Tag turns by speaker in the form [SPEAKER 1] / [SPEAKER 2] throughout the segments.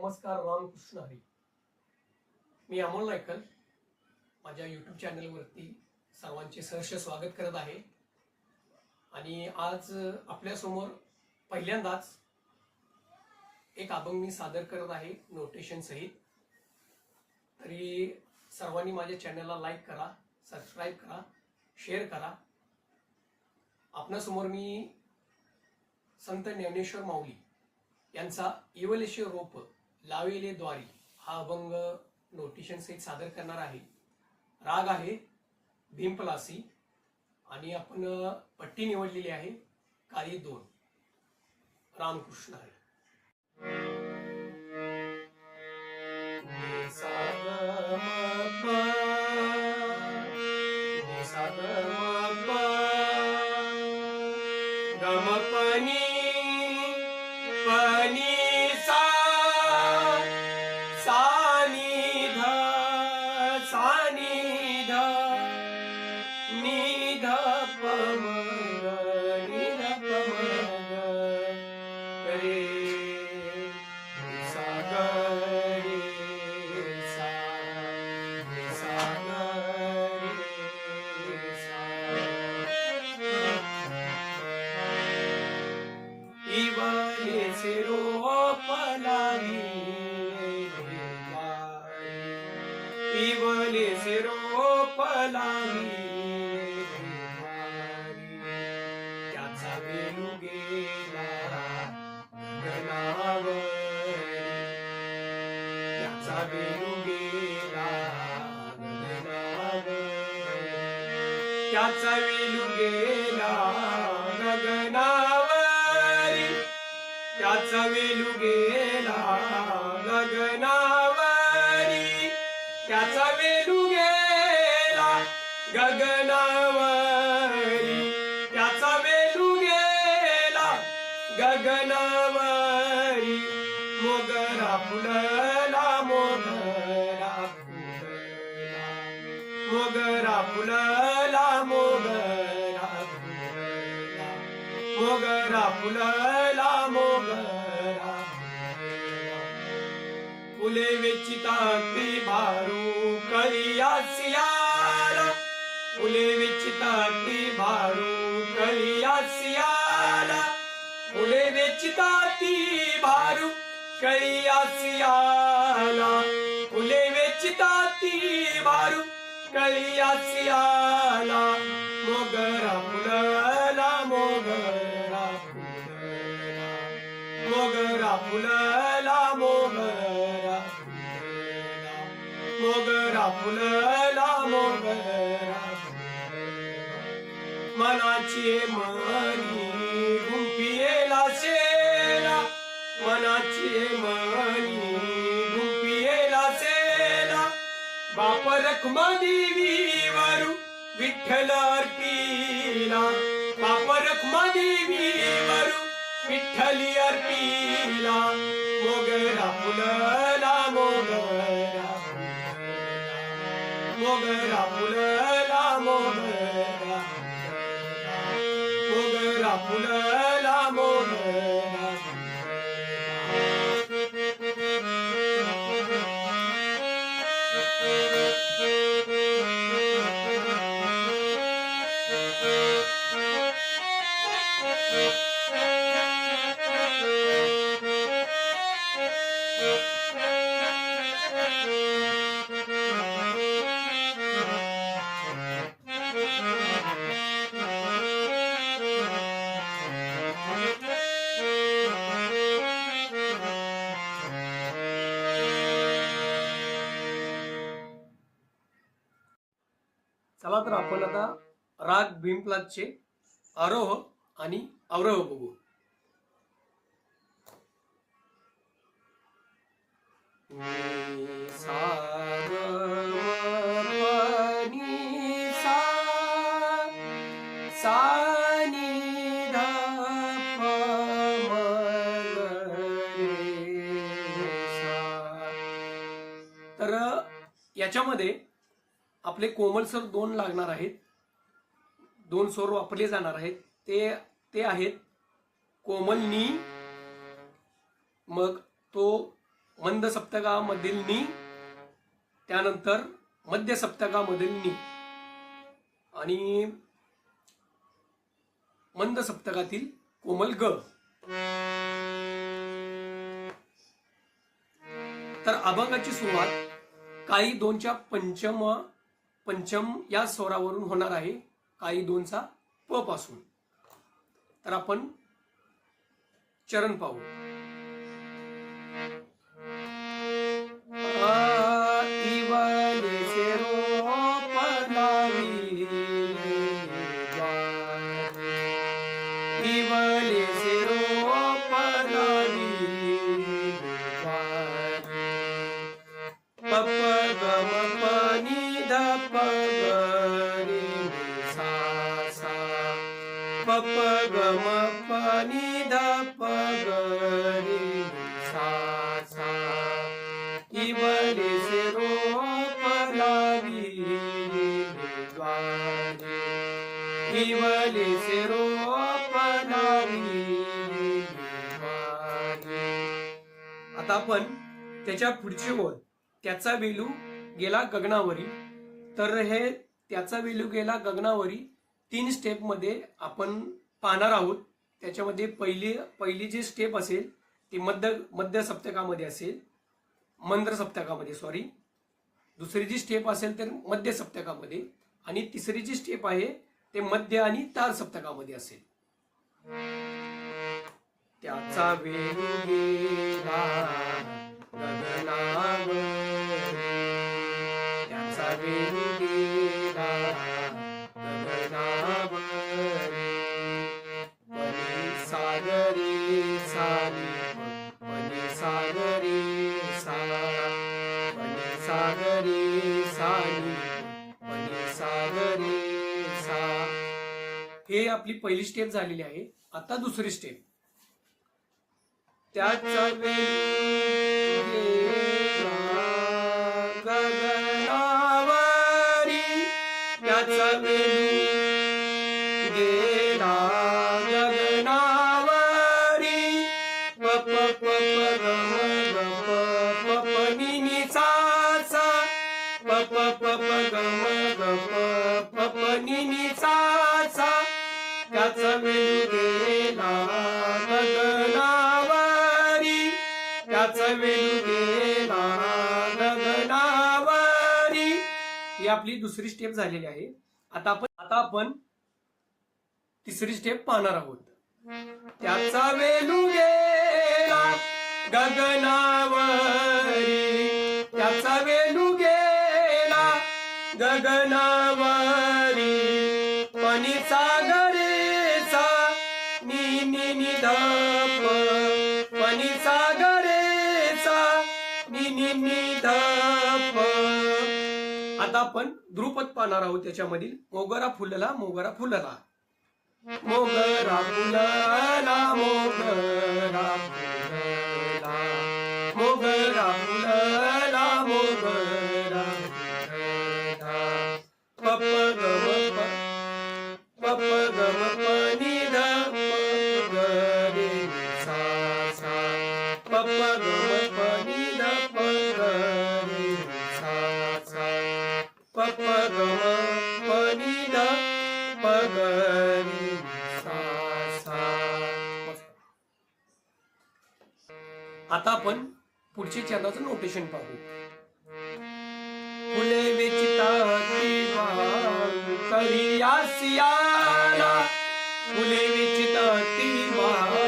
[SPEAKER 1] नमस्कार रामकृष्ण हरी. मी अमोल नायकल माझ्या यूट्यूब चॅनलवरती सर्वांचे सहर्ष स्वागत करत आहे. आणि आज आपल्यासमोर पहिल्यांदाच एक अभंग मी सादर करत आहे नोटेशन सहित. तरी सर्वांनी माझ्या चॅनलला लाईक करा सबस्क्राईब करा शेअर करा. आपणासमोर मी संत ज्ञानेश्वर माऊली यांचा इवलेशे रोप लावेले द्वारी हा अभंग नोटिशन सहित सादर करणार आहे. राग आहे भीमपलासी आणि आपण पट्टी निवडलेली आहे काळी दोन. रामकृष्ण आहे नि ध प म ग ध प म रे सा ग रे सा रे सा ग रे सा इवले सिरो पलावी इवले सिरो पलावी त्याचा त्याचा गेला गगनावरी. गेला गगनावरी. त्याचा वेलू गेला गगनावरी. त्याचा वेलू गेला गगनावरी. मोगरा फुलला मोगरा फुलला. मोगरा फुलला मोगरा फुलला मोगरा. फुलला. फुले वेचितांती भारू करियासियाला फुले वेचितांती भारू करियासियाला फुले वेचिताती भारू करियासियाला फुले वेचिताती भारू करिया सियाला फुलला मोगरा फुलला मोगरा फुलला मोगरा फुलला. मनाची मनी गुंपियेला सेला मनाची मनी गुंपियेला सेला बाप रखमा देवी वरू विठ्ठल अर्पीला विठ्ठली अर्पीला मोगरा फुलला मोगरा फुलला. मोगरा फुलला मोगरा फुलला. मोगरा फुलला तर आपण आता राग भीमप्लादचे आरोह आणि अवरोह बघू. सा, तर याच्यामध्ये आपले कोमल सर दोन लागणार आहेत. दोन स्वर वापरले जाणार आहेत. ते ते आहेत कोमल नी मग तो मंद सप्तकामधील नी त्यानंतर मध्य सप्तकामधील नी. आणि मंद सप्तकातील कोमल ग. तर अभंगाची सुरुवात काही दोनच्या पंचम पंचम या स्वरावरून होणार आहे काही दोनचा प पासून. तर आपण चरण पाहू. इवले से द्वारे आता आपण त्याच्या पुढची ओळ त्याचा वेलू गेला गगनावरी. तर हे त्याचा वेलू गेला गगनावरी तीन स्टेपमध्ये आपण पाहणार आहोत. त्याच्यामध्ये पहिली पहिली जी स्टेप असेल ती मध्य मध्य सप्तकामध्ये असेल. मंद्र सप्तकामध्ये सॉरी दुसरी जी स्टेप असेल तर मध्य सप्तकामध्ये आणि तिसरी जी स्टेप आहे ते मध्य आणि तार सप्तकामध्ये असेल. त्याचा वेणू त्याचा वेणू आपली पहिली स्टेप झालेली आहे आता दुसरी स्टेप त्याचा गगनावरी त्याचा वेलू गेला गगनावरी पप पप गम गम गेला ही आपली दुसरी स्टेप झालेली आहे. आता आपण आता आपण तिसरी स्टेप पाहणार आहोत. त्याचा वेलू गेला गगनावरी. त्याचा वेलू गेला गगनावरी. आता आपण ध्रुपद पाहणार आहोत त्याच्यामधील मोगरा फुलला मोगरा फुलला. मोगरा फुलला मोगरा पुढचे नोटेशन पाहू. फुले विचिताती वाहू करिया सियाला फुले विचिताती वाहू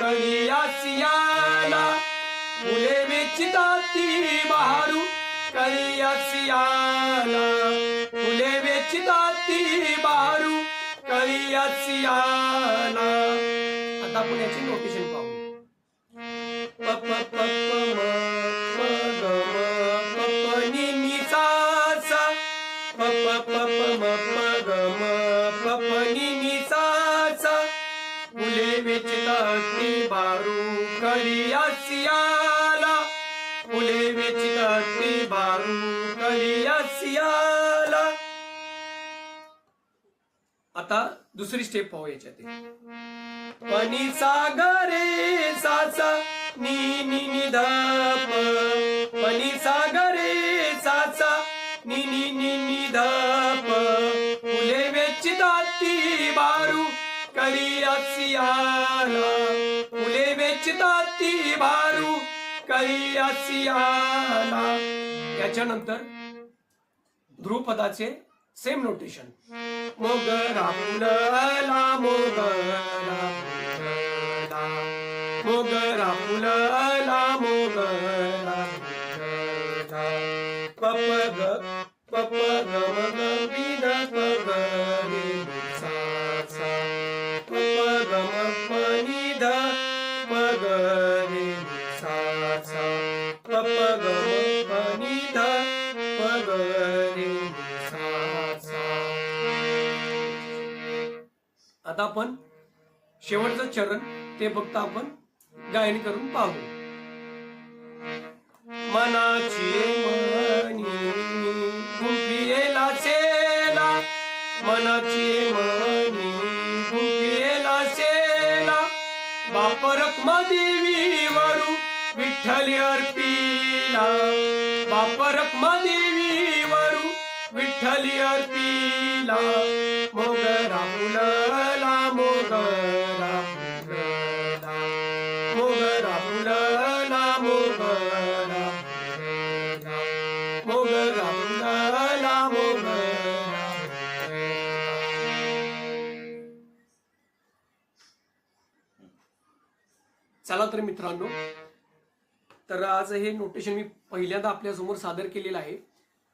[SPEAKER 1] करिया सियाला फुले विचिताती बहारू करिया सियाला फुले विचिताती बहारू करिया सियाला आता आपण याचे नोटेशन पाहू. प प प बारू करी आसियाला फुले बारू आता दुसरी स्टेप पाहू याच्यात. पणी सागरे सासा नी नी नि ध पणी सागरे सासा नी नी नि ध आला. फुले वेचतात ती भारू काही आला. याच्यानंतर ध्रुपदाचे सेम नोटेशन मोगरा फुलला मोगरा फुलला. मोगरा फुलला मोगरा पप ग पप ग शेवटचं चरण ते फक्त आपण गायन करून पाहू. मनाची मनी सेला मनाची मनी गुंफिएला सेला बाप रखमा देवी वरू विठ्ठल अर्पिला. बाप रखमा देवी वरू विठ्ठल अर्पिला. मोगरा फुलला चला तर मित्रांनो तर आज हे नोटेशन मी पहिल्यांदा आपल्यासमोर सादर केलेलं आहे.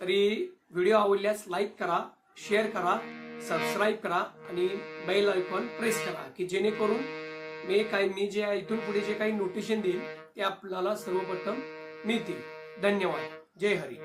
[SPEAKER 1] तरी व्हिडिओ आवडल्यास लाईक करा शेअर करा सबस्क्राईब करा आणि बेल आयकॉन प्रेस करा की जेणेकरून मी काय मी जे इथून पुढे जे काही नोटेशन देईल ते आपल्याला सर्वप्रथम मिळतील. धन्यवाद. जय हरी.